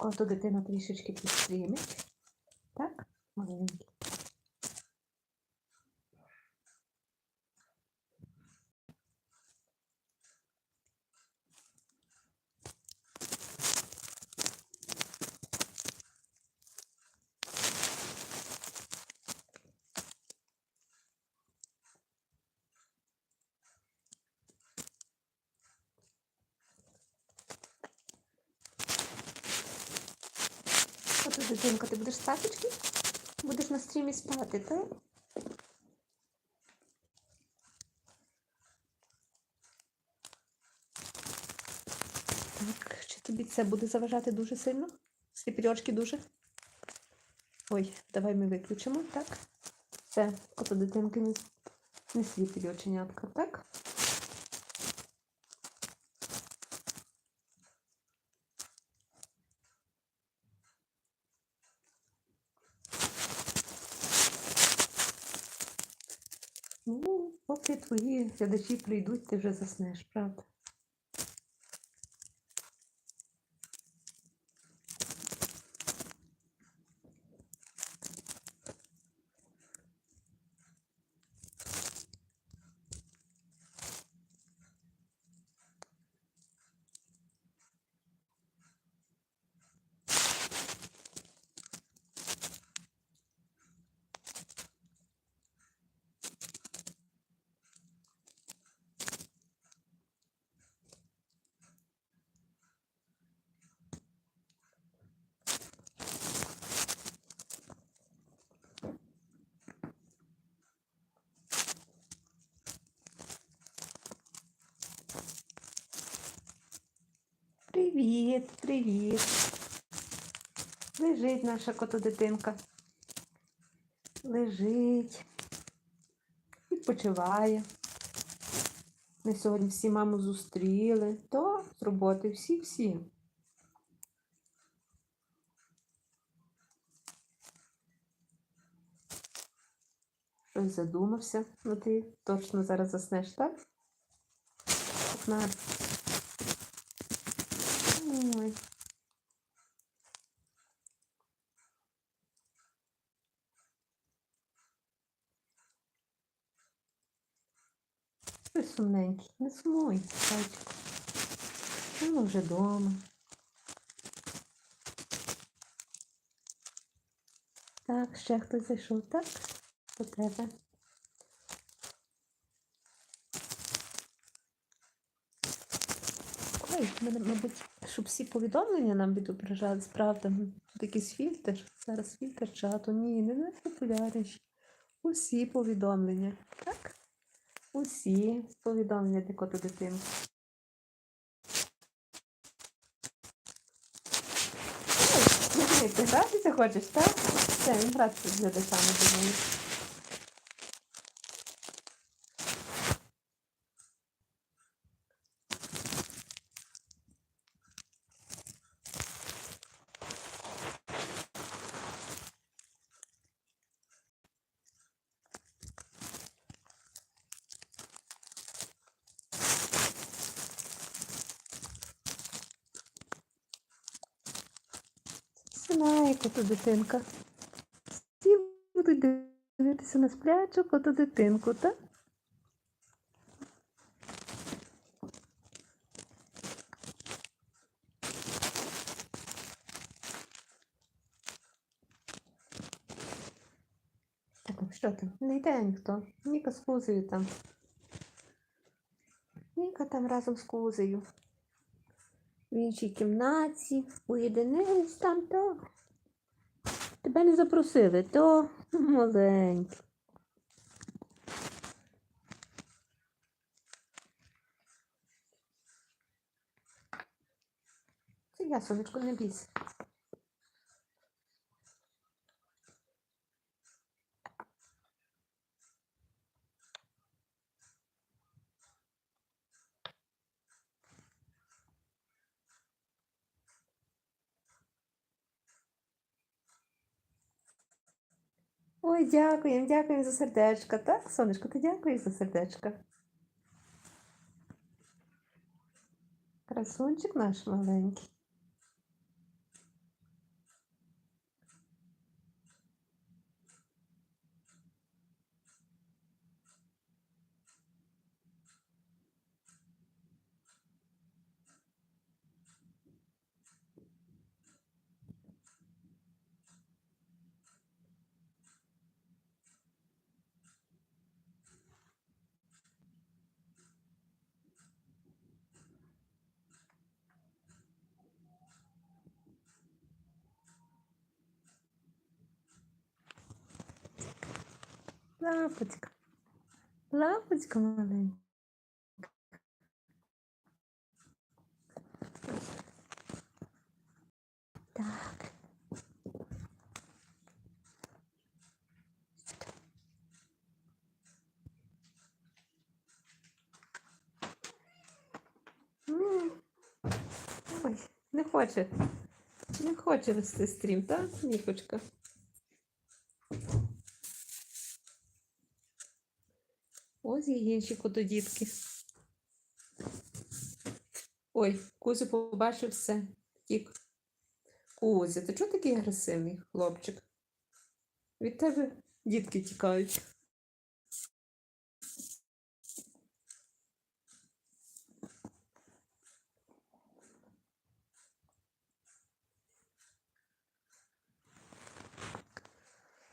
Коли дитина трішечки підстрімить. Так, маленький. Ото ти будеш спаточки? Будеш на стрімі спати, так? Так, чи тобі це буде заважати дуже сильно? Сліпільочки дуже? Ой, давай ми виключимо, так? Це ото дитинки не, не світить оченятка, так? Ну, поки твої глядачі прийдуть, ти вже заснеш, правда? Привіт. Лежить наша котодитинка. Лежить. Відпочиває. Ми сьогодні всі маму зустріли. То з роботи всі-всі. Щось задумався. Ну ти точно зараз заснеш, так? 15. Ой. Ти сумненький, не сумуй, зайчику. Ну, вже вдома. Так, ще хтось зайшов, так? До тебе. Ой, мене, мабуть, щоб всі повідомлення нам відображались, правда. Тут якийсь фільтр. Зараз фільтр чату. Ні, не найпопулярніші. Усі повідомлення. Так? Усі повідомлення для коту дитини. Ти гратися хочеш, так? Все, він гратися з глядачами думаю. Знає коту дитинка. Всі будуть дивитися на сплячу коту дитинку? Так, ну що там? Не йде ніхто. Ніка з Кузею там. Ніка там разом з Кузею. В іншій кімнаті, поєдинились там, то. Тебе не запросили, то маленький. Це я, сонечко, не бійся. Ой, дякуємо, дякуємо за сердечко. Так, сонечко, ти дякуєш за сердечко. Красунчик наш маленький. Лапочка. Лапочка маленька. Так. Ой, не хоче. Не хоче вести стрім, так, Нікочка? Гігінчику до. Ой, Кузю побачив все. Тік. Кузя, ти чого такий агресивний хлопчик? Від тебе дітки тікають.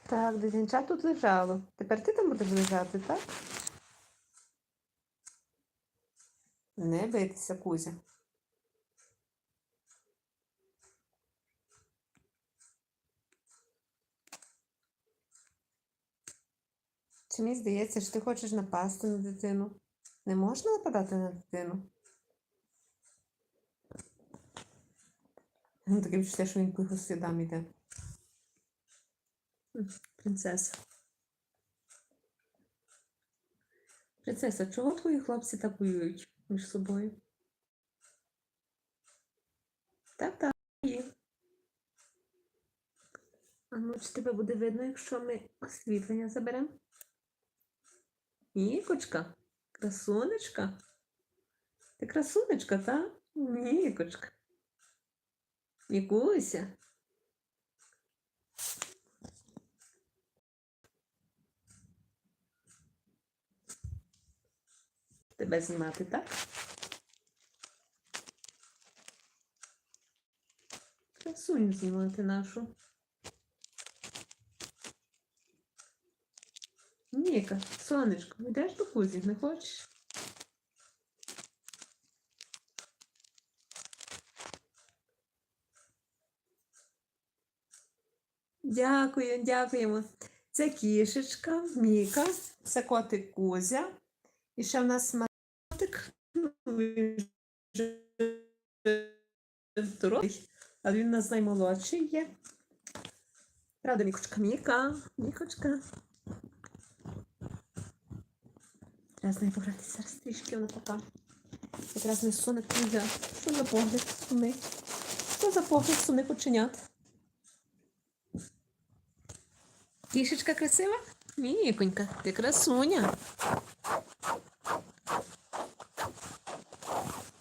Так, дитинча тут лежало. Тепер ти там будеш лежати, так? Не битися, Кузя. Чи мені здається, що ти хочеш напасти на дитину? Не можна нападати на дитину? Ну, Таке відчуття, що він по його слідам іде. Принцеса. Принцеса, чого твої хлопці так воюють між собою? Так, так, є. А ну, чи тебе буде видно, якщо ми освітлення заберемо? Нікочка, красунечка. Ти красунечка, та? Нікочка. Нікуся. Тебе знімати, так? Красуню знімати нашу. Ніка, сонечко, йдеш до кузі, не хочеш? Дякую, дякуємо. Це кішечка, Міка, це котик Кузя. І ще в нас вже дорослий, але він у нас наймолодший є. Правда, Мікочка, Міка, Мікочка. Треба з нею погратися зараз трішки вона пока. Якраз не суне князя. Що за погляд суни? Що за погляд суни коченят? Кішечка красива? Міконька, ти красуня.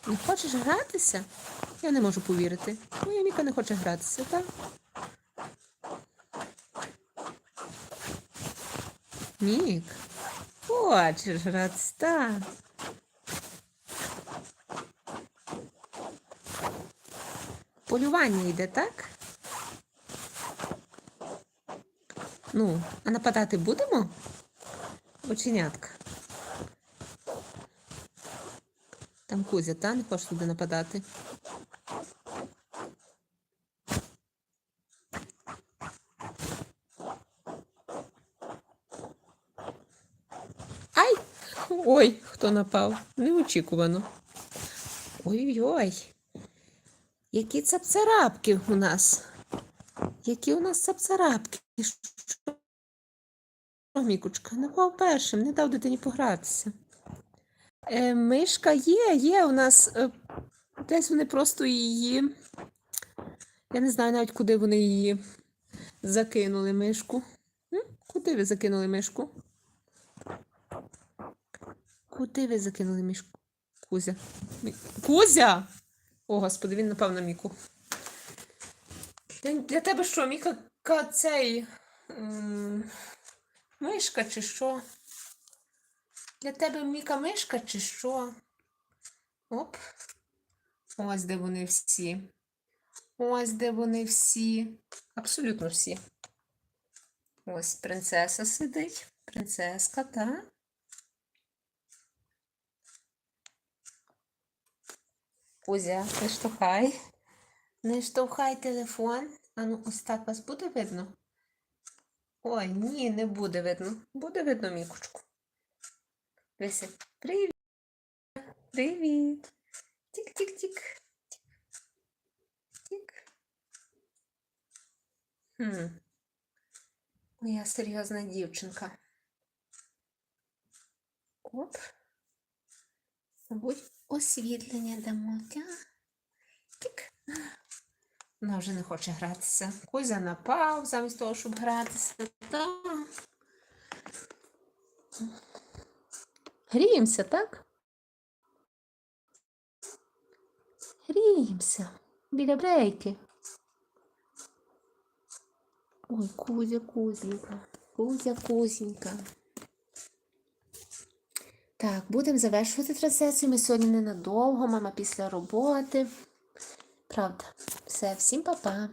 Не хочеш гратися? Я не можу повірити. Моя Міка не хоче гратися, так? Мік, хочеш гратися, так? Полювання йде, так? Ну, а нападати будемо? Оченятка. Там Кузя, та не хочеш туди нападати. Ай! Ой, хто напав? Неочікувано. Ой-ой-ой. Які цапцарапки у нас. Які у нас цапцарапки. Що, Мікучка, напав першим, не дав дитині погратися. Е, мишка є, є у нас. Е, десь вони просто її. Я не знаю навіть, куди вони її закинули мишку. Куди ви закинули мишку? Куди ви закинули мішку? Кузя. Кузя! О, господи, він напав на Міку. Для, для тебе що, Міка цей. м, мишка чи що? Для тебе Міка мишка чи що? Оп. Ось де вони всі. Ось де вони всі. Абсолютно всі. Ось принцеса сидить. Принцеска, так? Кузя, не штовхай. Не штовхай телефон. А ну, ось так вас буде видно? Ой, ні, не буде видно. Буде видно мікочку. Дивися. Привіт. Привіт. Тік-тік-тік. Тік. Хм. Моя серйозна дівчинка. Оп. Мабуть, освітлення дамо. Тік. Вона вже не хоче гратися. Кузя напав замість того, щоб гратися. Та. Гріємося, так? Гріємося. Біля брейки. Ой, Кузя, Кузенька. Кузя, Кузенька. Так, будемо завершувати трансляцію. Ми сьогодні ненадовго, мама після роботи. Правда. Все, всім па-па.